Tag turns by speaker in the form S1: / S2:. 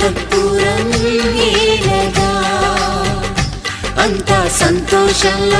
S1: కర్పూరం ఏలగా అంతా సంతోషంలో